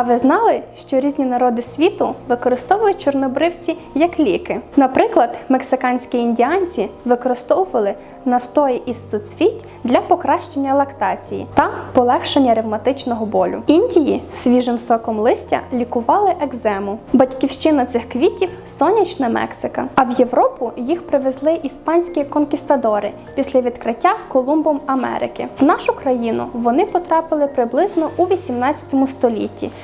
А ви знали, що різні народи світу використовують чорнобривці як ліки? Наприклад, мексиканські індіанці використовували настої із суцвіть для покращення лактації та полегшення ревматичного болю. Індії свіжим соком листя лікували екзему. Батьківщина цих квітів сонячна Мексика. А в Європу їх привезли іспанські конкістадори після відкриття Колумбом Америки. В нашу країну вони потрапили приблизно у 18 столітті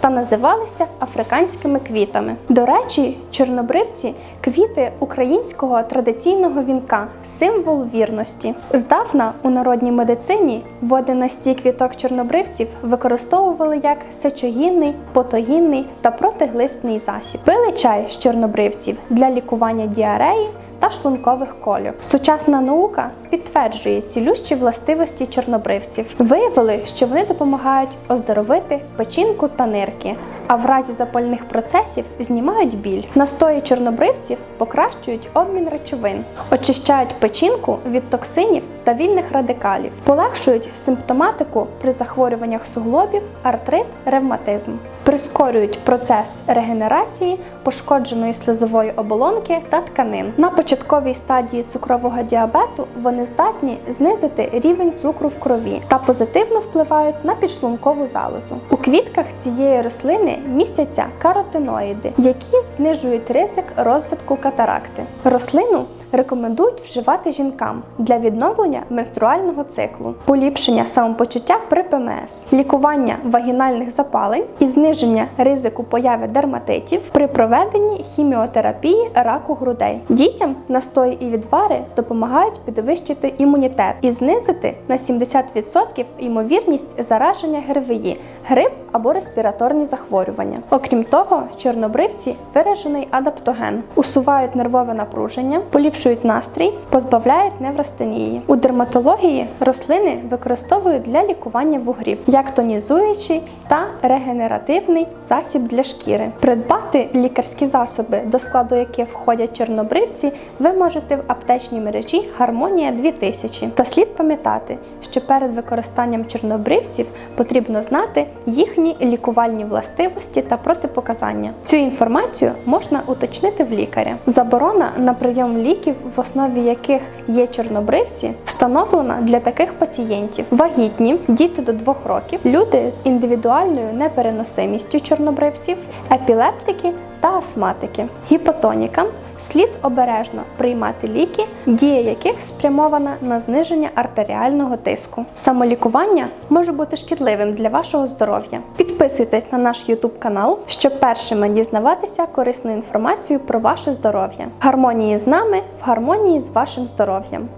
та називалися африканськими квітами. До речі, чорнобривці квіти українського традиційного вінка, символ вірності. Здавна у народній медицині води настій квіток чорнобривців використовували як сечогінний, потогінний та протиглисний засіб. Пили чай з чорнобривців для лікування діареї та шлункових колів. Сучасна наука підтверджує цілющі властивості чорнобривців. Виявили, що вони допомагають оздоровити печінку та нирки. Цукерки. А в разі запальних процесів знімають біль. Настої чорнобривців покращують обмін речовин, очищають печінку від токсинів та вільних радикалів, полегшують симптоматику при захворюваннях суглобів, артрит, ревматизм, прискорюють процес регенерації пошкодженої слизової оболонки та тканин. На початковій стадії цукрового діабету вони здатні знизити рівень цукру в крові та позитивно впливають на підшлункову залозу. У квітках цієї рослини містяться каротиноїди, які знижують ризик розвитку катаракти. Рослину рекомендують вживати жінкам для відновлення менструального циклу, поліпшення самопочуття при ПМС, лікування вагінальних запалень і зниження ризику появи дерматитів при проведенні хіміотерапії раку грудей. Дітям настої і відвари допомагають підвищити імунітет і знизити на 70% ймовірність зараження ГРВІ, грип або респіраторні захворювання. Окрім того, чорнобривці виражений адаптоген, усувають нервове напруження, поліпшують настрій, позбавляють неврастенії. У дерматології рослини використовують для лікування вугрів як тонізуючий та регенеративний засіб для шкіри. Придбати лікарські засоби, до складу яких входять чорнобривці, ви можете в аптечній мережі Гармонія 2000. Та слід пам'ятати, що перед використанням чорнобривців потрібно знати їхні лікувальні властивості та протипоказання. Цю інформацію можна уточнити в лікаря. Заборона на прийом ліків, в основі яких є чорнобривці, встановлена для таких пацієнтів: вагітні, діти до 2 років, люди з індивідуальною непереносимістю чорнобривців, епілептики та астматики. Гіпотонікам слід обережно приймати ліки, дія яких спрямована на зниження артеріального тиску. Самолікування може бути шкідливим для вашого здоров'я. Підписуйтесь на наш YouTube канал, щоб першими дізнаватися корисну інформацію про ваше здоров'я. Гармонії з нами в гармонії з вашим здоров'ям.